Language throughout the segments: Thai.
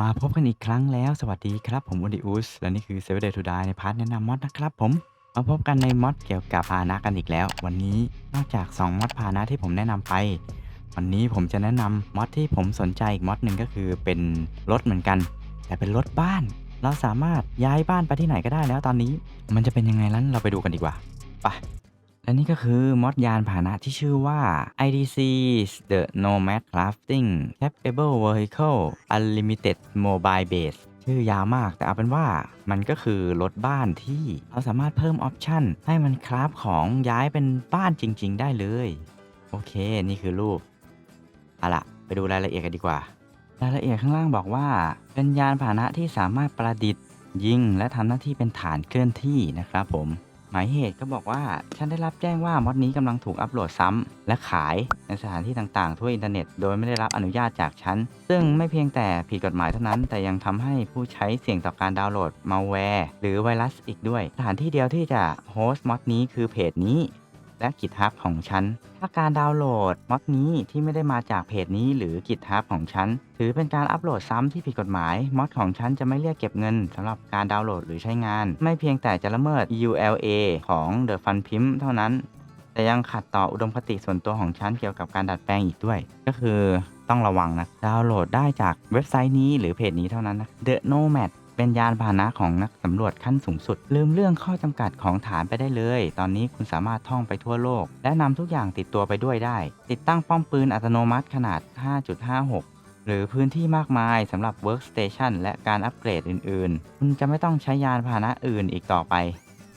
มาพบกันอีกครั้งแล้ว สวัสดีครับ ผมอุดิอุส และนี่คือ Seven Day to Die ในพาร์ทแนะนำมอดนะครับผม มาพบกันในมอดเกี่ยวกับพาหนะกันอีกแล้ว วันนี้นอกจาก 2มอดพาหนะที่ผมแนะนำไป วันนี้ผมจะแนะนำมอดที่ผมสนใจอีกมอดหนึ่งก็คือเป็นรถเหมือนกัน แต่เป็นรถบ้าน เราสามารถย้ายบ้านไปที่ไหนก็ได้แล้วตอนนี้ มันจะเป็นยังไงนั้นเราไปดูกันดีกว่าไป และนี่ก็คือมอดยานพาหนะที่ชื่อว่า IDC The Nomad Crafting Capable Vehicle Unlimited Mobile Base ชื่อยาวมากแต่เอาเป็นว่ามันก็คือรถบ้านที่เราสามารถเพิ่มออปชันให้มันคราฟของย้ายเป็นบ้านจริง ๆ ได้เลย โอเค นี่คือรูปเอาละไปดูรายละเอียดกันดีกว่า รายละเอียดข้างล่างบอกว่า เป็นยานพาหนะที่สามารถประดิษฐ์ยิงและทำหน้าที่เป็นฐานเคลื่อนที่นะครับผม หมายเหตุก็บอกว่าฉันได้รับแจ้งว่ามอดนี้กำลังถูกอัปโหลดซ้ำและขายในสถานที่ต่างๆ ทั่วอินเทอร์เน็ตโดยไม่ได้รับอนุญาตจากฉัน ซึ่งไม่เพียงแต่ผิดกฎหมายเท่านั้น แต่ยังทำให้ผู้ใช้เสี่ยงต่อการดาวน์โหลดมาแวร์หรือไวรัสอีกด้วย สถานที่เดียวที่จะโฮสต์มอดนี้คือเพจนี้ และกิจฮับของฉัน ถ้าการดาวน์โหลดม็อดนี้ที่ไม่ได้มาจากเพจนี้หรือกิจฮับของฉัน ถือเป็นการอัปโหลดซ้ำที่ผิดกฎหมายม็อดของฉันจะไม่เรียกเก็บเงินสำหรับการดาวน์โหลดหรือใช้งาน ไม่เพียงแต่จะละเมิด EULA ของ The Fun Pimp เท่านั้น แต่ยังขัดต่ออุดมคติส่วนตัวของฉันเกี่ยวกับการดัดแปลงอีกด้วย ก็คือต้องระวังนะ ดาวน์โหลดได้จากเว็บไซต์นี้หรือเพจนี้เท่านั้นนะ The Nomad เป็นยานพาหนะของนักสำรวจขั้นสูงสุด ลืมเรื่องข้อจำกัดของฐานไปได้เลย ตอนนี้คุณสามารถท่องไปทั่วโลก และนำทุกอย่างติดตัวไปด้วยได้ ติดตั้งป้อมปืนอัตโนมัติขนาด 5.56หรือพื้นที่มากมายสำหรับ Workstation และการอัปเกรดอื่น ๆ คุณจะไม่ต้องใช้ยานพาหนะอื่นอีกต่อไป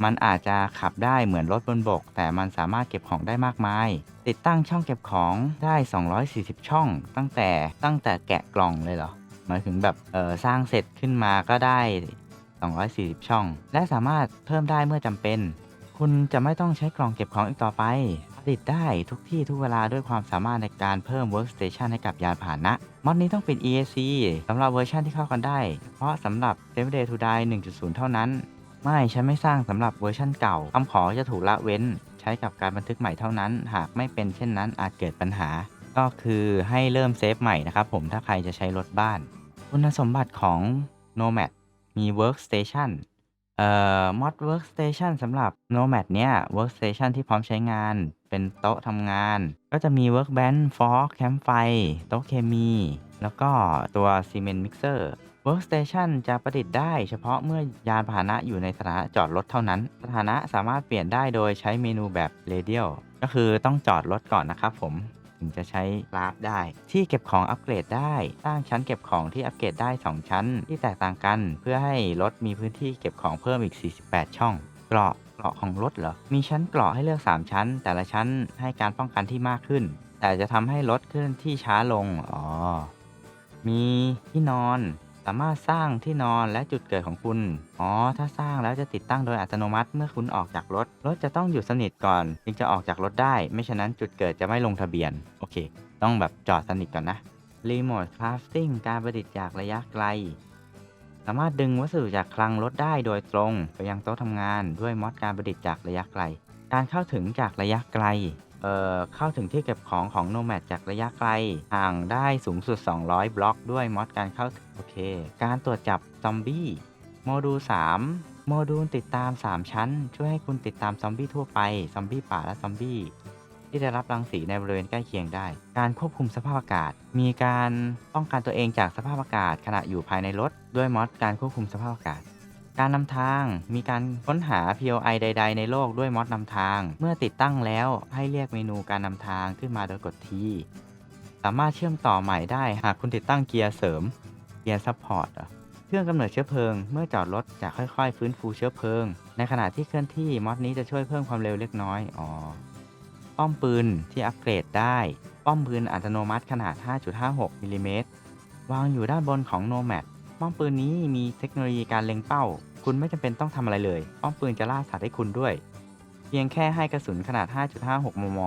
มันอาจจะขับได้เหมือนรถบนบก แต่มันสามารถเก็บของได้มากมาย ติดตั้งช่องเก็บของได้ 240 ช่อง ตั้งแต่ตั้งแต่แกะกล่องเลยเหรอ หมายถึงแบบเออสร้างเสร็จขึ้นมาก็ได้ 240 ช่อง และสามารถเพิ่มได้เมื่อจำเป็น คุณจะไม่ต้องใช้กล่องเก็บของอีกต่อไปผลิตได้ทุกที่ทุกเวลาด้วยความสามารถในการเพิ่ม workstation ให้กับยานพาหนะ มอดนี้ต้องเปิด EAC สำหรับเวอร์ชันที่เข้ากันได้ เพราะสำหรับ Seven Day to Die 1.0 เท่านั้น ไม่ ฉันไม่สร้างสำหรับเวอร์ชันเก่าคำขอจะถูกละเว้น ใช้กับการบันทึกใหม่เท่านั้น หากไม่เป็นเช่นนั้นอาจเกิดปัญหา ก็คือให้เริ่มเซฟใหม่นะครับผมถ้าใครจะใช้รถบ้าน คุณสมบัติของ Nomad มี Workstation เอ่อ Mod Workstation สำหรับ Nomad เนี่ย Workstation ที่พร้อมใช้งานเป็นโต๊ะทำงาน ก็จะมี Workbench Fork แคมป์ไฟ โต๊ะเคมี แล้วก็ตัว Cement Mixer Workstation จะประดิษฐ์ได้เฉพาะเมื่อยานพาหนะอยู่ในสถานะจอดรถเท่านั้น สถานะสามารถเปลี่ยนได้โดยใช้เมนูแบบ Radial ก็คือต้องจอดรถก่อนนะครับผม ถึงจะใช้ลาฟได้ ที่เก็บของอัปเกรดได้สร้างชั้นเก็บของที่อัปเกรดได้ 2 ชั้น ที่แตกต่างกัน เพื่อให้รถมีพื้นที่เก็บของเพิ่มอีก 48 ช่องเกราะเกราะของรถเหรอมีชั้นเกราะให้เลือก 3 ชั้น แต่ละชั้นให้การป้องกันที่มากขึ้น แต่จะทำให้รถเคลื่อนที่ช้าลงอ๋อมีที่นอน สามารถสร้างที่นอนและจุดเกิดของคุณ อ๋อ ถ้าสร้างแล้วจะติดตั้งโดยอัตโนมัติเมื่อคุณออกจากรถ รถจะต้องหยุดสนิทก่อนจึงจะออกจากรถได้ ไม่ฉะนั้นจุดเกิดจะไม่ลงทะเบียน โอเค ต้องแบบจอดสนิทก่อนนะ รีโมทคราฟติ้งการประดิษฐ์จากระยะไกล สามารถดึงวัสดุจากคลังรถได้โดยตรง ไปยังโต๊ะทำงานด้วยมอดการประดิษฐ์จากระยะไกล การเข้าถึงจากระยะไกล เเข้าถึงที่เก็บของของ Nomad จากระยะไกล ห่างได้สูงสุด 200 บล็อกด้วยมอดการเข้าถึงโอเค การตรวจจับซอมบี้โมดูล3โมดูลติดตาม 3 ชั้น ช่วยให้คุณติดตามซอมบี้ทั่วไป ซอมบี้ป่าและซอมบี้ที่ได้รับรังสีในบริเวณใกล้เคียงได้ การควบคุมสภาพอากาศ มีการป้องกันตัวเองจากสภาพอากาศขณะอยู่ภายในรถ ด้วยมอดการควบคุมสภาพอากาศ การนำทางมีการค้นหา POI ใด ๆ ในโลกด้วยมอดนำทาง เมื่อติดตั้งแล้วให้เรียกเมนูการนำทางขึ้นมาโดยกดทีสามารถเชื่อมต่อใหม่ได้หากคุณติดตั้งเกียร์เสริม เกียร์ซัพพอร์ตเครื่องกำเนิดเชื้อเพลิง เมื่อจอดรถจะค่อยๆ ฟื้นฟูเชื้อเพลิง ในขณะที่เคลื่อนที่มอดนี้จะช่วยเพิ่มความเร็วเล็กน้อยอ๋อป้อมปืนที่อัปเกรดได้ ป้อมปืนอัตโนมัติขนาด 5.56มิลลิเมตรวางอยู่ด้านบนของ Nomad ป้อมปืนนี้มีเทคโนโลยีการเล็งเป้า คุณไม่จำเป็นต้องทำอะไรเลย ป้อมปืนจะล่าสัตว์ให้คุณด้วย เพียงแค่ให้กระสุนขนาด 5.56 มม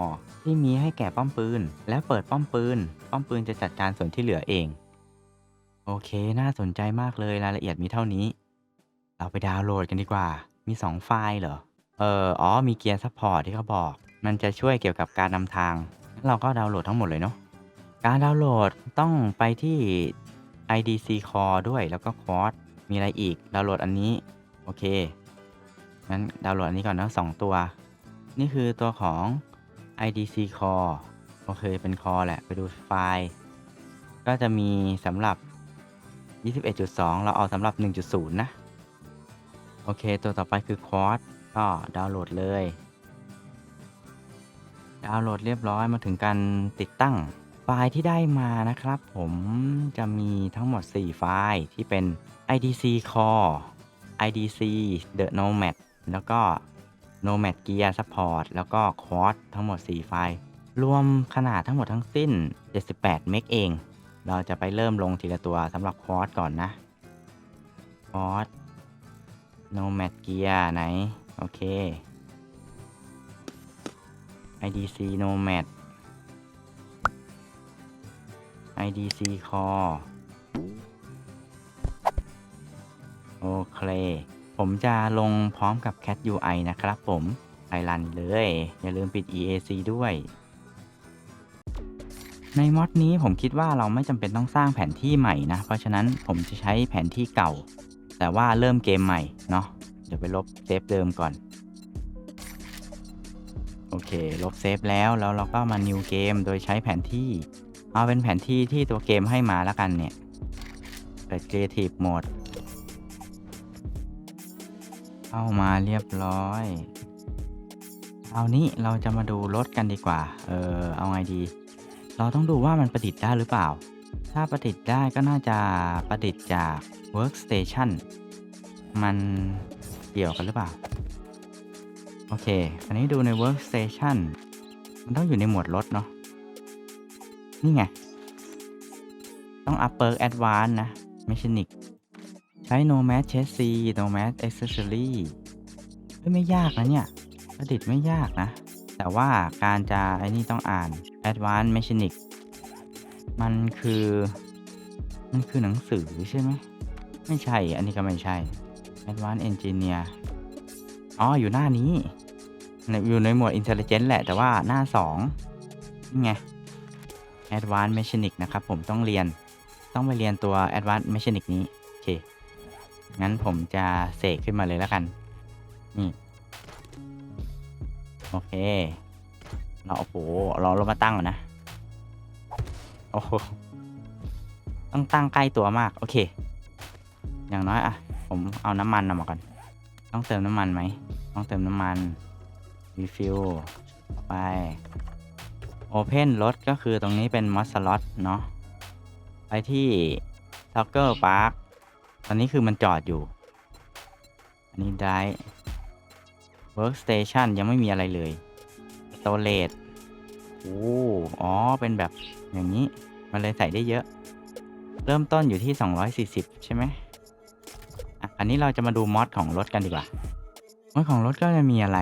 ที่มีให้แก่ป้อมปืน แล้วเปิดป้อมปืน ป้อมปืนจะจัดการส่วนที่เหลือเอง โอเค น่าสนใจมากเลยรายละเอียดมีเท่านี้ เราไปดาวน์โหลดกันดีกว่า มี 2 ไฟล์เหรอ เออ อ๋อ มีเกียร์ซัพพอร์ตที่เขาบอก มันจะช่วยเกี่ยวกับการนำทางงั้นเราก็ดาวน์โหลดทั้งหมดเลยเนาะ การดาวน์โหลดต้องไปที่ IDC Core ด้วยแล้วก็ Quad มีอะไรอีก ดาวน์โหลดอันนี้ โอเค งั้นดาวน์โหลดอันนี้ก่อนนะสองตัว นี่คือตัวของ IDC Core โอเค เป็น Core แหละ ไปดูไฟล์ ก็จะมีสำหรับ 21.2 เราเอาสำหรับ 1.0 นะ โอเค ตัวต่อไปคือ Quad ก็ดาวน์โหลดเลย ดาวน์โหลดเรียบร้อยมาถึงการติดตั้ง ไฟล์ที่ได้มานะครับผมจะมีทั้งหมด 4 ไฟล์ที่เป็น IDC Core IDC The Nomad แล้วก็ Nomad Gear Support แล้วก็ Quad ทั้งหมด 4 ไฟล์ รวมขนาดทั้งหมดทั้งสิ้น 78 เมกเอง เราจะไปเริ่มลงทีละตัวสำหรับ Quad ก่อนนะ Quad Nomad Gear ไหน โอเค IDC Nomad IDC Core โอเค ผมจะลงพร้อมกับ Cat UI นะครับผมไปรันเลย อย่าลืมปิด EAC ด้วย ในมอดนี้ผมคิดว่าเราไม่จำเป็นต้องสร้างแผนที่ใหม่นะ เพราะฉะนั้นผมจะใช้แผนที่เก่า แต่ว่าเริ่มเกมใหม่เนาะเดี๋ยวไปลบเซฟเดิมก่อน โอเค ลบเซฟแล้วแล้วเราก็มา new เกมโดยใช้แผนที่ เอาเป็นแผนที่ที่ตัวเกมให้มาแล้วกันเนี่ย เปิด creative mode เข้ามาเรียบร้อย เอานี้เราจะมาดูรถกันดีกว่า เออ เอาไงดี เราต้องดูว่ามันประดิษฐ์ได้หรือเปล่า ถ้าประดิษฐ์ได้ก็น่าจะประดิษฐ์จาก workstation มันเกี่ยวกันหรือเปล่า โอเค อันนี้ดูใน workstation มันต้องอยู่ในหมวดรถเนาะ นี่ไง ต้อง upper advance นะ mechanic ใช้ nomad chassis nomad accessory เฮ้ยไม่ยากนะเนี่ยประดิษฐ์ไม่ยากนะ แต่ว่าการจะไอ้นี่ต้องอ่าน advanced mechanic มันคือ มันคือหนังสือใช่ไหม ไม่ใช่ อันนี้ก็ไม่ใช่ advanced engineer อ๋อ อยู่หน้านี้ อยู่ในหมวด intelligent แหละ แต่ว่าหน้า 2 นี่ไง advanced mechanic นะครับ ผมต้องเรียนต้องไปเรียนตัว advanced mechanic นี้ โอเค งั้นผมจะเสกขึ้นมาเลยแล้วกัน นี่ โอเค เราโอ้โหเราเรามาตั้งก่อนนะ โอ้โห ต้องตั้งใกล้ตัวมาก โอเค อย่างน้อยอะผมเอาน้ำมันนำมาก่อน ต้องเติมน้ำมันไหม ต้องเติมน้ำมัน รีฟิลไป Open รถก็คือตรงนี้เป็น Mod Slot เนาะไปที่ t o g g l e Park ตอนนี้คือมันจอดอยู่ อันนี้ได้ Workstation ยังไม่มีอะไรเลย Storage โอ้อ๋อ เป็นแบบอย่างนี้ มันเลยใส่ได้เยอะ เริ่มต้นอยู่ที่ 240 ใช่ไหมอะอันนี้เราจะมาดูมอดของรถกันดีกว่ามอดของรถก็จะมีอะไร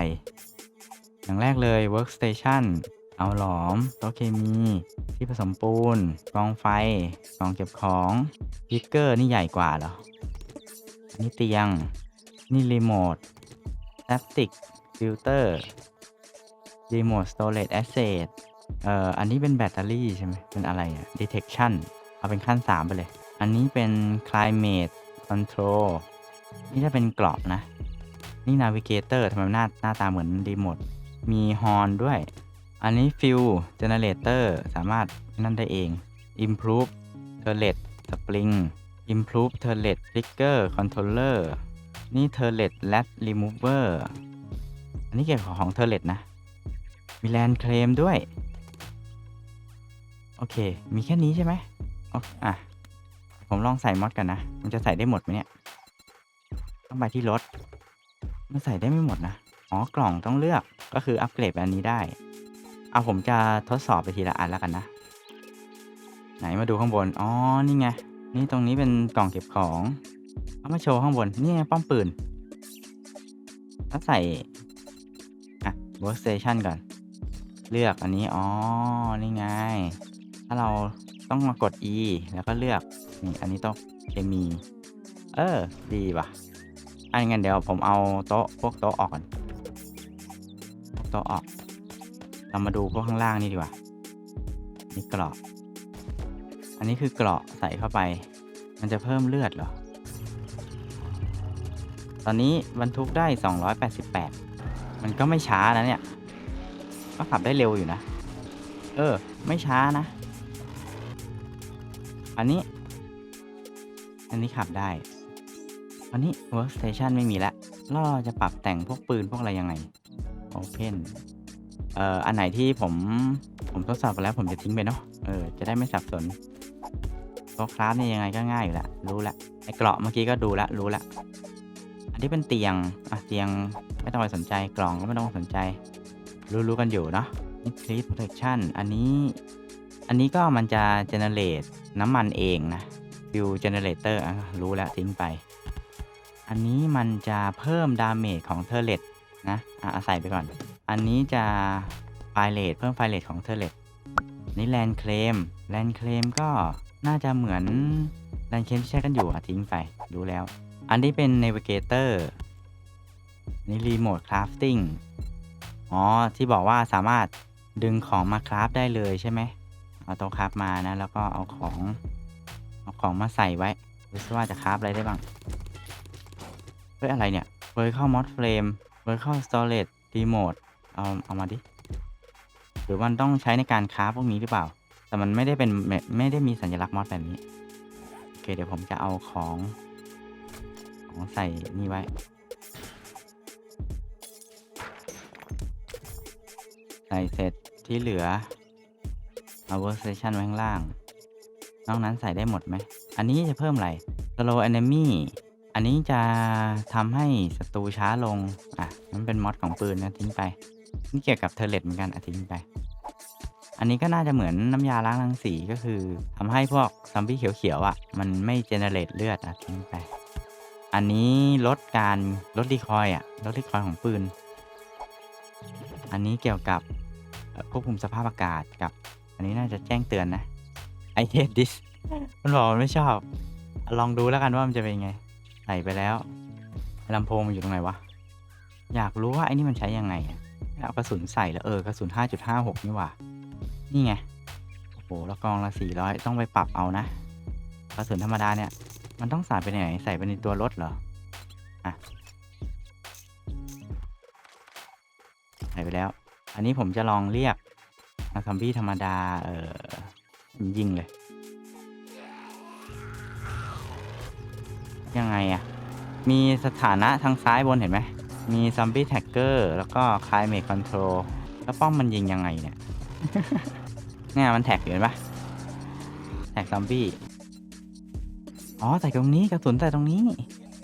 อย่างแรกเลย Workstation เอาหลอมโต๊ะเคมี ที่ผสมปูนกองไฟกองเก็บของพิกเกอร์นี่ใหญ่กว่าเหรออันนี้เตียง นี่รีโมทแอปติกฟิลเตอร์รีโมทสโตร g e แอสเซทเอ่อ อันนี้เป็นแบตเตอรี่ใช่ไหมเป็นอะไรอะ detection เอาเป็นขั้น 3 ไปเลย อันนี้เป็น climate control นี่จะเป็นกรอบนะ นี่ navigator ทำไมหน้าหน้าตาเหมือนรีโมทมีฮอนด้วย อันนี้ fuel generator สามารถนั่นได้เอง improve turret spring improve turret trigger controller นี่ turret lat remover อันนี้เกี่ยวกับของ turret นะ มี land claim ด้วย โอเค มีแค่นี้ใช่ไหมอ๋ออะ ผมลองใส่มอดกันนะ มันจะใส่ได้หมดไหมเนี่ย ต้องไปที่รถ มันใส่ได้ไม่หมดนะ อ๋อ กล่องต้องเลือก ก็คืออัปเกรดอันนี้ได้ เอาผมจะทดสอบไปทีละอันแล้วกันนะ ไหนมาดูข้างบน อ๋อ นี่ไง นี่ตรงนี้เป็นกล่องเก็บของ เอามาโชว์ข้างบน นี่ไงป้อมปืนถ้าใส่ อะ workstation ก่อน เลือกอันนี้ อ๋อ นี่ไง ถ้าเราต้องมากด E แล้วก็เลือก นี่ อันนี้โต๊ะเคมี เออ ดีว่ะ อันงั้นเดี๋ยวผมเอาโต๊ะพวกโต๊ะออกก่อนพวกโต๊ะออก เรามาดูพวกข้างล่างนี่ดีกว่านี่กรอบอันนี้คือกรอบใส่เข้าไป มันจะเพิ่มเลือดเหรอ ตอนนี้บรรทุกได้ 288 มันก็ไม่ช้านะเนี่ย ก็ขับได้เร็วอยู่นะ เออ ไม่ช้านะ อันนี้ อันนี้ขับได้ อันนี้ workstation ไม่มีล้วแล้วเราจะปรับแต่งพวกปืนพวกอะไรยังไง open เอ่ออันไหนที่ผมผมทดสอบไปแล้วผมจะทิ้งไปเนาะเออจะได้ไม่สับสนเพราะคราฟเนี่ยยังไงก็ง่ายอยู่ล้วรู้ละไอ้เกราะเมื่อกี้ก็ดูละรู้ละอันนี้เป็นเตียงอะเตียงไม่ต้องไปสนใจกล่องก็ไม่ต้องสนใจ รู้ๆกันอยู่เนาะ increase protection อันนี้ อันนี้ก็มันจะ generate น้ำมันเองนะ fuel generator อะรู้แล้วทิ้งไป อันนี้มันจะเพิ่มดาเมจของเทอร์เลตนะอะใส่ไปก่อน อันนี้จะไฟเลตเพิ่มไฟเลตของเทอเลตนี่แลนเคลมแลนเคลมก็น่าจะเหมือนแลนเคลมที่ใช้กันอยู่อะทิ้งไปรู้แล้ว อันนี้เป็น Navigator นี่ Remote Crafting อ๋อ ที่บอกว่าสามารถดึงของมาคราฟได้เลยใช่ไหมเอาต๊ะคราฟมานะ แล้วก็เอาของเอาของมาใส่ไว้ดูซิว่าจะคราฟอะไรได้บ้างเฮ้ยอะไรเนี่ย Vertical Mod Frame Vertical Storage Remote เอาเอามาดิ หรือมันต้องใช้ในการคราพวกนี้หรือเปล่า แต่มันไม่ได้เป็นไม่ไม่ได้มีสัญลักษณ์มอดแบบนี้ โอเคเดี๋ยวผมจะเอาของของใส่นี่ไว้ ใส่เสร็จที่เหลือเอา workstation ไว้ข้างล่าง นอกนั้นใส่ได้หมดไหม อันนี้จะเพิ่มอะไร slow enemy อันนี้จะทำให้ศัตรูช้าลง อะ มันเป็นมอดของปืนนะทิ้งไป นี่เกี่ยวกับเทเลตเหมือนกันอะทิ้งไป อันนี้ก็น่าจะเหมือนน้ำยาล้างรังสีก็คือทำให้พวกซอมบี้เขียวๆอะ มันไม่เจเนเรตเลือดอะทิ้งไป อันนี้ลดการลดรีคอยล์อะลดรีคอยของปืน อันนี้เกี่ยวกับควบคุมสภาพอากาศกับ อันนี้น่าจะแจ้งเตือนนะ I hate this มันบอกมันไม่ชอบ ลองดูแล้วกันว่ามันจะเป็นไงใส่ไปแล้วลำโพงมันอยู่ตรงไหนวะ อยากรู้ว่าไอ้นี่มันใช้ยังไงอะ เอากระสุนใส่แล้วเออกระสุน 5.56 นี่หว่า นี่ไง โอ้โหแล้วกองละ 400 ต้องไปปรับเอานะ กระสุนธรรมดาเนี่ย มันต้องใส่ไปไหน ใส่ไปในตัวรถเหรอ อะ ใส่ไปแล้ว อันนี้ผมจะลองเรียกนักซอมบี้ธรรมดา เออยิงเลย ยังไงอะมีสถานะทางซ้ายบนเห็นไหม มีซอมบี้แท็กเกอร์แล้วก็คลายเมคคอนโทรลแล้วป้อมมันยิงยังไงเนี่ย เนี่ยมันแท็กอยู่เห็นปะแท็กซอมบี้อ๋อใส่ตรงนี้กระสุนใส่ตรงนี้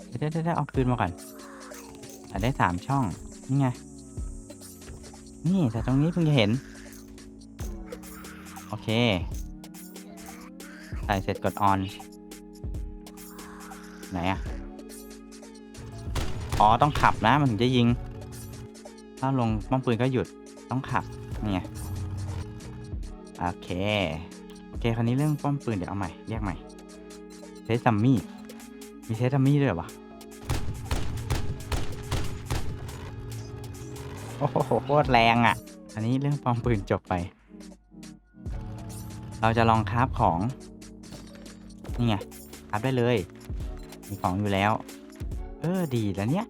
เดี๋ยวเดี๋ยวเดี๋ยวเอาคืนมาก่อนใส่ได้สามช่อง นี่ไง นี่ใส่ตรงนี้เพิ่งจะเห็น โอเค ใส่เสร็จกดออน ไหนอะ อ๋อต้องขับนะมันถึงจะยิง ถ้าลงป้อมปืนก็หยุดต้องขับนี่ไงโอเคโอเคคราวนี้เรื่องป้อมปืนเดี๋ยวเอาใหม่เรียกใหม่เซซัมมี่มีเซซัมมี่ด้วยหรอวะโอ้โหโคตรแรงอะ อันนี้เรื่องป้อมปืนจบไป เราจะลองคราฟของ นี่ไงคราฟได้เลย มีของอยู่แล้ว เออดีแล้วเนี่ย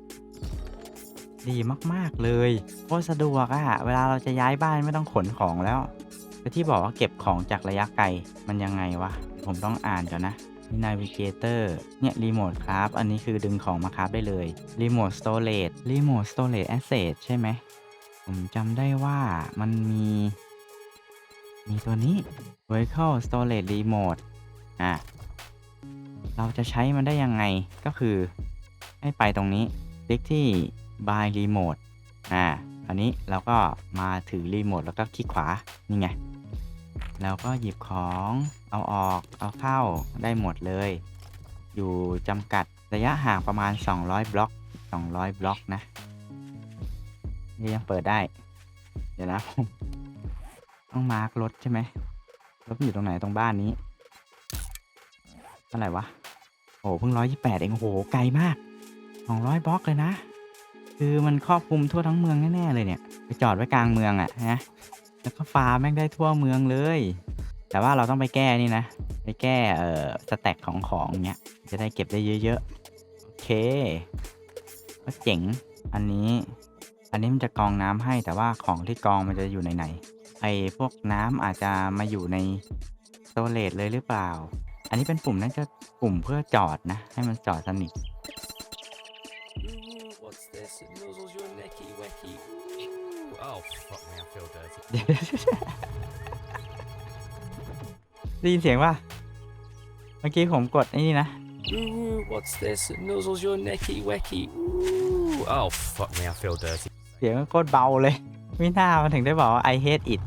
ดีมากๆเลยโคตรสะดวกอะเวลาเราจะย้ายบ้านไม่ต้องขนของแล้วแต่ที่บอกว่าเก็บของจากระยะไกลมันยังไงวะ ผมต้องอ่านก่อนนะนี่ Navigator เนี่ยรีโมทครับ อันนี้คือดึงของมาคราฟได้เลย Remote Storage Remote Storage Asset ใช่ไหม ผมจำได้ว่ามันมี มีตัวนี้ Vehicle Storage Remote อะ เราจะใช้มันได้ยังไงก็คือ ให้ไปตรงนี้ คลิกที่ by Remote อ่าอันนี้เราก็มาถือรีโมทแล้วก็คลิกขวา นี่ไง แล้วก็หยิบของเอาออกเอาเข้าได้หมดเลย อยู่จำกัดระยะห่างประมาณ 200 บล็อก 200 บล็อกนะนี่ยังเปิดได้ เดี๋ยวนะผมต้องมาร์กรถใช่ไหมรถอยู่ตรงไหนตรงบ้านนี้เท่าไหร่วะโอ้เพิ่งร้อยยี่แปดเองโอ้โหไกลมาก สองร้อยบล็อกเลยนะ คือมันครอบคลุมทั่วทั้งเมืองแน่ๆเลยเนี่ย ไปจอดไว้กลางเมืองอะ่ะนะแล้วก็ฟาร์มแม่งได้ทั่วเมืองเลย แต่ว่าเราต้องไปแก้นี่นะ ไปแก้เอ่อสแต็กของของเงี้ยจะได้เก็บได้เยอะๆ โอเค ก็เจ๋ง อันนี้ อันนี้มันจะกองน้ำให้แต่ว่าของที่กองมันจะอยู่ในไหน ไอ้พวกน้ำอาจจะมาอยู่ในโตรเลตเลยหรือเปล่า อันนี้เป็นปุ่มน่าจะปุ่มเพื่อจอดนะ ให้มันจอดสนิท Oh, fuck me, I feel dirty. เดี๋ยวได้ยินเสียงป่ะ เมื่อกี้ผมกดไอ้นี่นะ Ooh, what's this? It nuzzles your necky wecky. Ooh. Oh, fuck me, I feel dirty. เสียงมันโคตรเบาเลย ไม่น่ามันถึงได้บอกว่า I hate it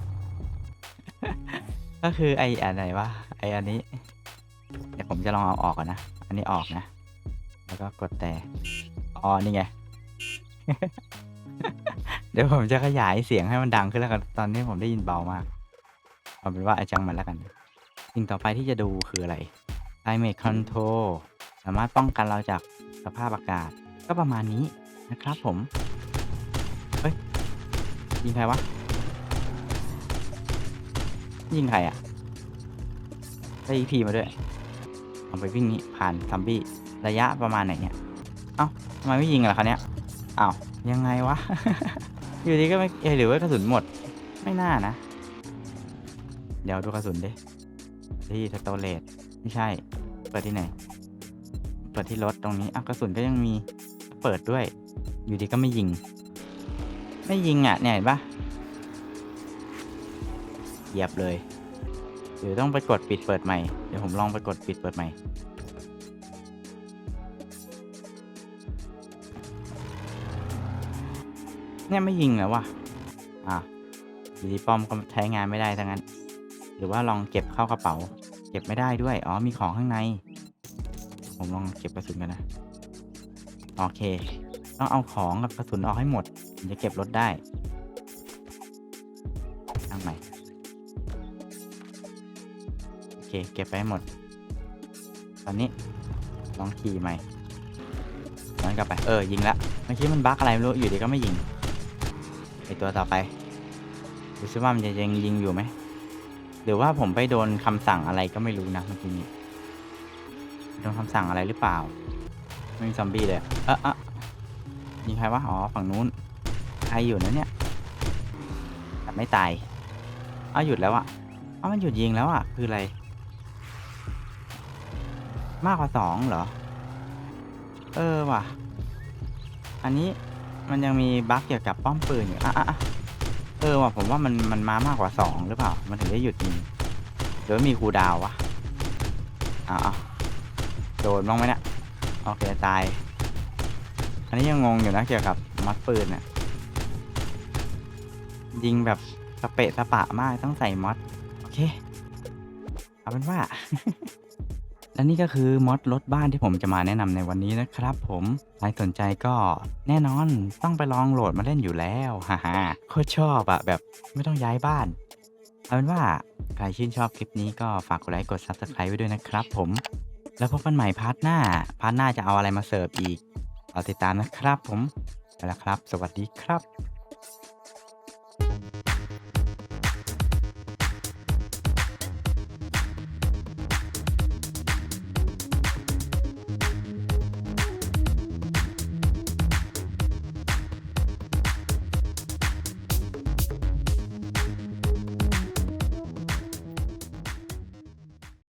ก็คือไออันไหนวะ ไออันนี้ เดี๋ยวผมจะลองเอาออกก่อนนะ อันนี้ออกนะ แล้วก็กดแต่อ๋อนี่ไง เดี๋ยวผมจะขยายเสียงให้มันดังขึ้นแล้วกัน ตอนนี้ผมได้ยินเบามากเอาเป็นว่าไอจังมันแล้วกันสิ่งต่อไปที่จะดูคืออะไร climate control สามารถป้องกันเราจากสภาพอากาศ ก็ประมาณนี้นะครับผม เฮ้ย ยิงใครวะ ยิงใครอะได้ EP มาด้วยเอาไปวิ่งนี้ผ่านซัมบี้ระยะประมาณไหนเนี่ย เอ้าทำไมไม่ยิงล่ะคะเนี่ยอ้าวยังไงวะ อยู่ดีก็ไม่เอยหรือว่ากระสุนหมด ไม่น่านะ เดี๋ยวดูกระสุนดิ ที่สโตเลตไม่ใช่ เปิดที่ไหน เปิดที่รถตรงนี้อ้าวกระสุนก็ยังมี เปิดด้วย อยู่ดีก็ไม่ยิง ไม่ยิงอะ เนี่ยเห็นปะเหยียบเลยเดี๋ยวต้องไปกดปิดเปิดใหม่ เดี๋ยวผมลองไปกดปิดเปิดใหม่ เนี่ยไม่ยิงแล้ววะอะดีป้อมก็ใช้งานไม่ได้ทั้งนั้น หรือว่าลองเก็บเข้ากระเป๋า เก็บไม่ได้ด้วย อ๋อมีของข้างใน ผมลองเก็บกระสุนกันนะ โอเค ต้องเอาของกับกระสุนออกให้หมดถึงจะเก็บรถได้ตั้งใหม่โอเค เก็บไปให้หมด ตอนนี้ลองขี่ใหม่ย้อนกลับไป เออ ยิงแล้ว เมื่อกี้มันบั๊กอะไรไม่รู้ อยู่ดีก็ไม่ยิง ไอตัวต่อไปดูซิว่ามันจะยังยิงอยู่ไหมหรือว่าผมไปโดนคำสั่งอะไรก็ไม่รู้นะเมื่อกี้นี้โดนคำสั่งอะไรหรือเปล่า ไม่มีซอมบี้เลยเอะอะยิงใครวะอ๋อฝั่งนู้นใครอยู่นะเนี่ยแต่ไม่ตายอ้าวหยุดแล้วอะอ้าวมันหยุดยิงแล้วอะคืออะไร มากกว่าสองเหรอ เออว่ะ อันนี้ มันยังมีบั๊กเกี่ยวกับป้อมปืนอยู่อะอะอะเออว่ะผมว่ามันมันมามากกว่าสองหรือเปล่า มันถึงได้หยุดยิงหรือว่ามีคูลดาวน์วะอ้าวอ้าวโดนบ้างไหมเนี่ยโอเคตาย อันนี้ยังงงอยู่นะเกี่ยวกับมัดปืนน่ะยิงแบบสเปะสปะมากต้องใส่มอดโอเค เอาเป็นว่า และนี่ก็คือมอดรถบ้านที่ผมจะมาแนะนำในวันนี้นะครับผมใครสนใจก็แน่นอนต้องไปลองโหลดมาเล่นอยู่แล้วฮ่าฮ่าโคตรชอบอะแบบไม่ต้องย้ายบ้านเอาเป็นว่าใครชื่นชอบคลิปนี้ก็ฝากกดไลค์กด Subscribe ไว้ด้วยนะครับผม แล้วพบกันใหม่พาร์ทหน้า พาร์ทหน้าจะเอาอะไรมาเสิร์ฟอีกรอติดตามนะครับผมไปแล้วครับ สวัสดีครับ